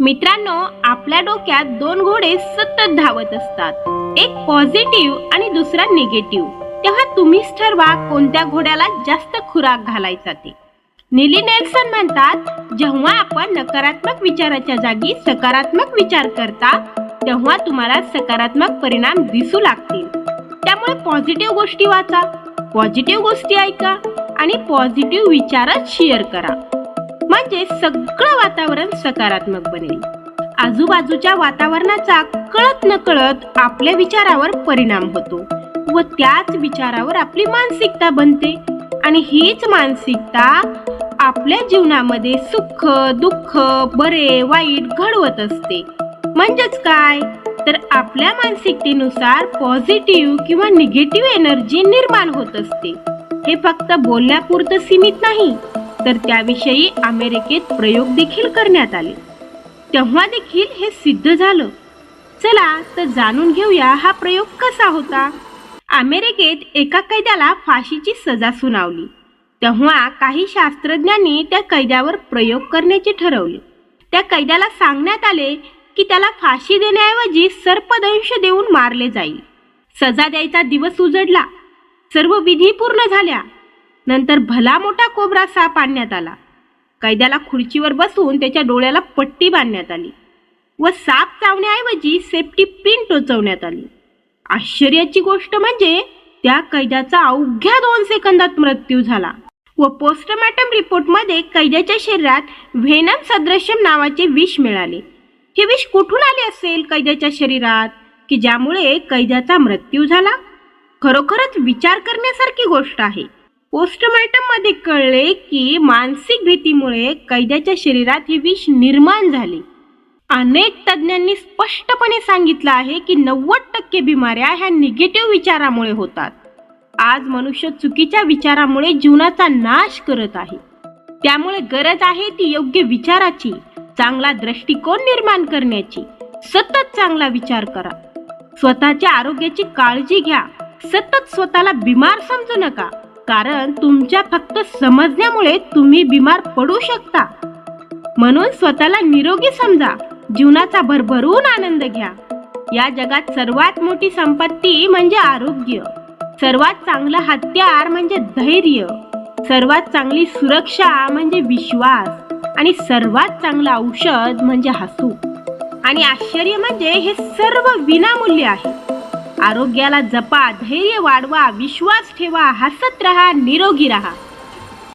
मित्रांनो आपल्या डोक्यात दोन घोडे सतत धावत असतात. एक पॉझिटिव्ह आणि दुसरा निगेटिव्ह तेव्हा तुम्हीच ठरवा कोणत्या घोड्याला जास्त खुराक घालायचा ते. निली नेल्सन म्हणतात जेव्हा आपण नकारात्मक विचाराच्या जागी सकारात्मक विचार करता तेव्हा तुम्हाला सकारात्मक परिणाम दिसू लागतील. त्यामुळे पॉझिटिव्ह गोष्टी वाचा. पॉझिटिव्ह गोष्टी ऐका आणि पॉझिटिव्ह विचारच शेअर करा. म्हणजे सगळं वातावरण सकारात्मक बनेल. आजूबाजूच्या वातावरणाचा कळत न कळत आपल्या विचारावर परिणाम होतो व त्याच विचारावर आपली मानसिकता बनते. आणि हीच मानसिकता आपल्या जीवनामध्ये सुख दुःख बरे वाईट घडवत असते. म्हणजेच काय? तर आपल्या मानसिकतेनुसार पॉझिटिव्ह किंवा निगेटिव्ह एनर्जी निर्माण होत असते. हे फक्त बोलण्यापुरतं सीमित नाही तर त्याविषयी अमेरिकेत प्रयोग देखील करण्यात आले. तेव्हा देखील हे सिद्ध झालं. चला तर जाणून घेऊया हा प्रयोग कसा होता. अमेरिकेत एका कैद्याला फाशीची सजा सुनावली. तेव्हा काही शास्त्रज्ञांनी त्या कैद्यावर प्रयोग करण्याचे ठरवले. त्या कैद्याला सांगण्यात आले की त्याला फाशी देण्याऐवजी सर्पदंश देऊन मारले जाईल. सजा द्यायचा दिवस उजडला. सर्व विधी पूर्ण झाल्या. नंतर भला मोठा कोबरा साप आणण्यात आला. कैद्याला खुर्चीवर बसून त्याच्या डोळ्याला पट्टी बांधण्यात आली व साप चावण्याऐवजी सेफ्टी पिन टोचवण्यात आली. आश्चर्याची गोष्ट म्हणजे त्या कैद्याचा अवघ्या दोन सेकंदात मृत्यू झाला व पोस्टमॉर्टम रिपोर्टमध्ये कैद्याच्या शरीरात व्हेनम सदृश्यम नावाचे विष मिळाले. हे विष कुठून आले असेल कैद्याच्या शरीरात? की ज्यामुळे कैद्याचा मृत्यू झाला? खरोखरच विचार करण्यासारखी गोष्ट आहे. पोस्टमॉर्टममध्ये कळले की मानसिक भीतीमुळे कैद्याच्या शरीरात हे विष निर्माण झाले. अनेक तज्ज्ञांनी स्पष्टपणे सांगितलं आहे की नव्वद टक्के बिमाऱ्या ह्या निगेटिव्ह विचारामुळे होतात. आज मनुष्य चुकीच्या विचारामुळे जीवनाचा नाश करत आहे. त्यामुळे गरज आहे ती योग्य विचाराची चांगला दृष्टिकोन निर्माण करण्याची. सतत चांगला विचार करा. स्वतःच्या आरोग्याची काळजी घ्या. सतत स्वतःला बिमार समजू नका. कारण तुमच्या फक्त समजण्यामुळे तुम्ही बिमार पडू शकता. म्हणून स्वतःला निरोगी समजा. जीवनाचा भरभरून आनंद घ्या. या जगात सर्वात मोठी संपत्ती म्हणजे आरोग्य. सर्वात चांगलं हत्यार म्हणजे धैर्य. सर्वात चांगली सुरक्षा म्हणजे विश्वास. आणि सर्वात चांगलं औषध म्हणजे हसू. आणि आश्चर्य म्हणजे हे सर्व विनामूल्य आहे. आरोग्याला जपा धैर्य वाढवा विश्वास ठेवा हसत राहा निरोगी राहा.